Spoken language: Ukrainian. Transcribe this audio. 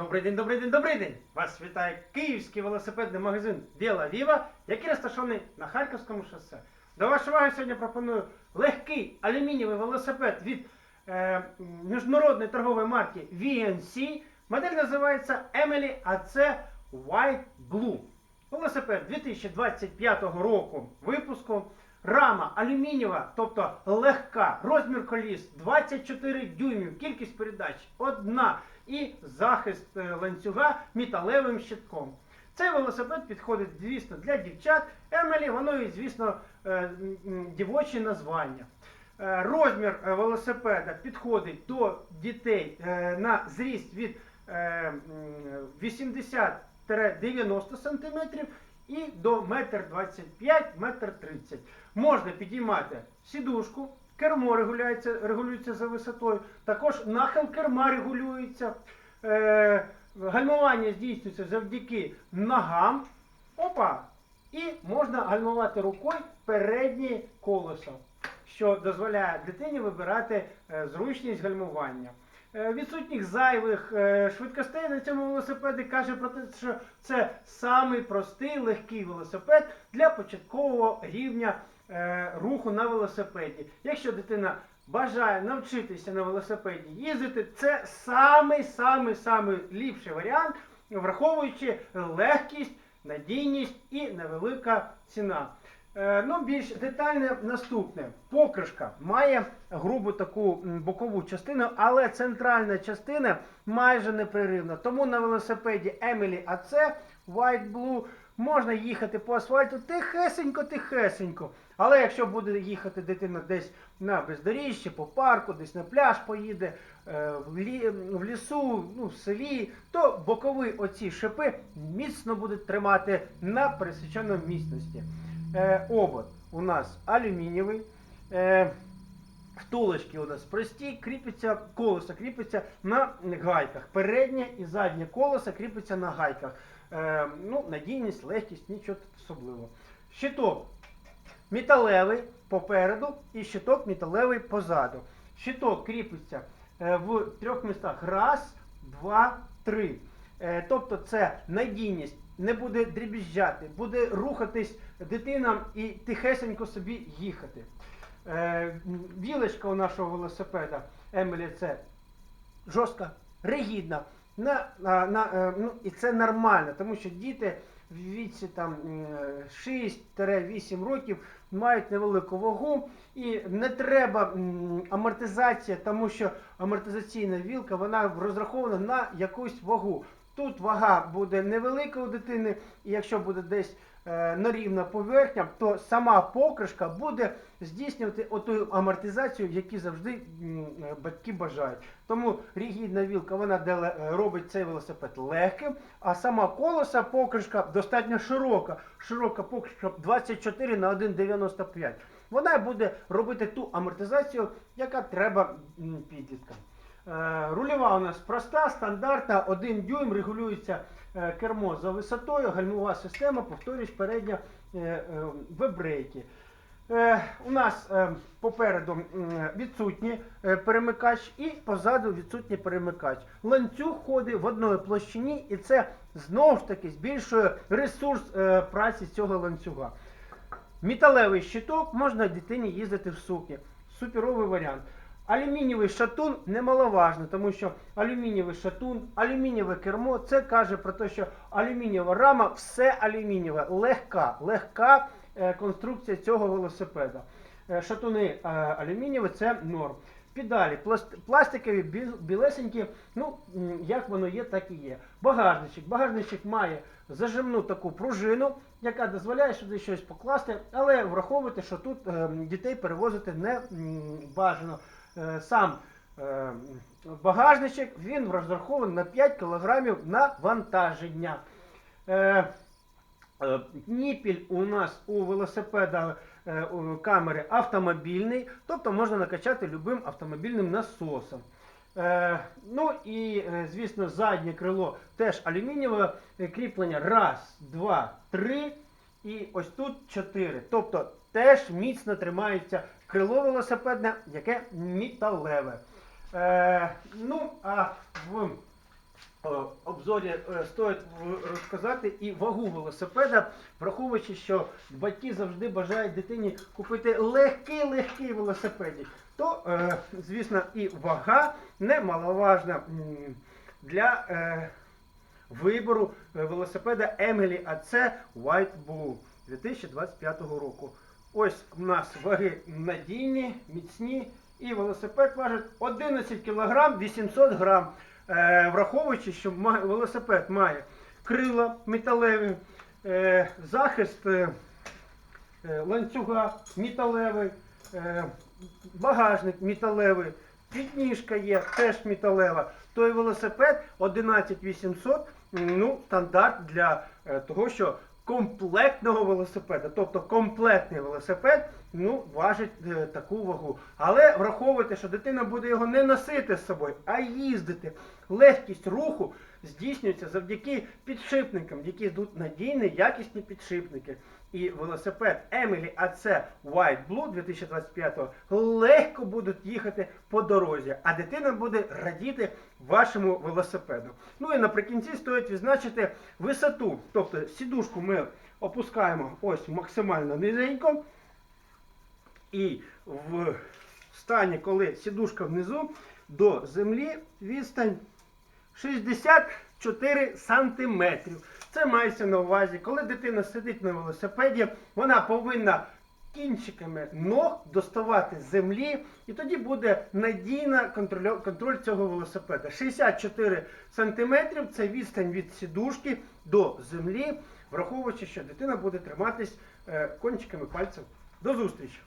Добрий день, добрий день, добрий день! Вас вітає київський велосипедний магазин Біла Віва, який розташований на Харківському шосе. До вашої уваги сьогодні пропоную легкий алюмінієвий велосипед від е, міжнародної торгової марки VNC. Модель називається Emily AC White Blue. Велосипед 2025 року випуску. Рама алюмінієва, тобто легка, розмір коліс 24 дюймів, кількість передач одна і захист е, ланцюга металевим щитком. Цей велосипед підходить, звісно, для дівчат. Емелі, воно і, звісно, е, дівочі названня. Е, Розмір велосипеда підходить до дітей на зріст від е, 80-90 см і до 1,25 1,30 м. Можна підіймати сідушку, кермо регулюється, регулюється за висотою, також нахил керма регулюється. Е, гальмування здійснюється завдяки ногам. Опа! І можна гальмувати рукою переднє колесо, що дозволяє дитині вибирати е, зручність гальмування. Е, Відсутніх зайвих е, швидкостей на цьому велосипеді каже про те, що це самий простий легкий велосипед для початкового рівня руху на велосипеді. Якщо дитина бажає навчитися на велосипеді їздити, це самий самий самий ліпший варіант, враховуючи легкість, надійність і невелика ціна. Е, Ну, більш детальне наступне. Покришка має грубу таку бокову частину, але центральна частина майже непреривна. Тому на велосипеді Emily AC White Blue можна їхати по асфальту тихесенько-тихесенько. Але якщо буде їхати дитина десь на бездоріжжі, по парку, десь на пляж поїде, е, в, лісу, ну, в селі, то бокові оці шипи міцно будуть тримати на пересіченому місності. Е, обод у нас алюмінієвий. Е, Втулочки у нас прості, кріпиться, колесо кріпиться на гайках. Переднє і заднє колесо кріпиться на гайках. Е, ну, надійність, легкість, нічого особливого. Щиток металевий попереду і щиток металевий позаду. Щиток кріпиться е, в трьох містах. Раз, два, три. Е, тобто це надійність, не буде дрібіжджати, буде рухатись дитина і тихесенько собі їхати. Е, Вілочка у нашого велосипеда Емелі це жорстка, ригідна. На, на, на, е, ну, і це нормально, тому що діти в віці там м, е, 6-8 років мають невелику вагу і не треба амортизація, тому що амортизаційна вілка вона розрахована на якусь вагу. Тут вага буде невелика у дитини, і якщо буде десь е, нерівна поверхня, то сама покришка буде здійснювати оту амортизацію, яку завжди м, е, батьки бажають. Тому рігідна вілка вона деле- е, робить цей велосипед легким, а сама колеса покришка достатньо широка. Широка покришка 24 на 1,95. Вона буде робити ту амортизацію, яка треба підліткам. Е, Рульова у нас проста, стандартна, 1 дюйм, регулюється е, кермо за висотою, гальмова система, повторюсь, передня е, вебрейки. У нас попереду відсутній перемикач і позаду відсутній перемикач. Ланцюг ходить в одної площині, і це знову ж таки збільшує ресурс праці цього ланцюга. Металевий щиток можна дитині їздити в сукні. Суперовий варіант. Алюмінієвий шатун немаловажно, тому що алюмінієвий шатун, алюмінієве кермо це каже про те, що алюмінієва рама все алюмінієве, легка, легка е, конструкція цього велосипеда. Е, шатуни е, алюмінієві це норм. Пласт- пластикові, білесенькі, ну як воно є, так і є. Багажничок. Багажничок має зажимну таку пружину, яка дозволяє сюди щось покласти, але враховуйте, що тут е, дітей перевозити не бажано. Е, сам е, багажничок він розрахований на 5 кг навантаження. Е, Е, Ніпіль у нас у велосипеда камери автомобільний, тобто можна накачати любим автомобільним насосом. Ну і, звісно, заднє крило теж алюмінієве кріплення. Раз, два, три. І ось тут чотири. Тобто теж міцно тримається крило велосипедне, яке металеве. Е, ну, а в обзорі е, стоїть розказати і вагу велосипеда, враховуючи, що батьки завжди бажають дитині купити легкий-легкий велосипед, то, е, звісно, і вага немаловажна для е, вибору е, велосипеда Emily AC White Blue 2025 року. Ось у нас ваги надійні, міцні, і велосипед важить 11 кг 800 грам. Е, враховуючи, що велосипед має крила металеві, е, захист е, е, ланцюга металевий, е, багажник металевий, підніжка є теж металева. Той велосипед 11800 ну, стандарт для е, того, що комплектного велосипеда, тобто комплектний велосипед, ну, важить е, таку вагу. Але враховуйте, що дитина буде його не носити з собою, а їздити. Легкість руху здійснюється завдяки підшипникам, які йдуть надійні, якісні підшипники. І велосипед Emily AC White Blue 2025 легко будуть їхати по дорозі, а дитина буде радіти вашому велосипеду. Ну і наприкінці стоїть відзначити висоту. Тобто сідушку ми опускаємо ось максимально низенько. І в стані, коли сідушка внизу, до землі відстань 64 сантиметрів. Це мається на увазі, коли дитина сидить на велосипеді, вона повинна кінчиками ног доставати землі, і тоді буде надійна контроль, контроль цього велосипеда. 64 сантиметрів це відстань від сідушки до землі, враховуючи, що дитина буде триматись е, кончиками пальців. До зустрічі!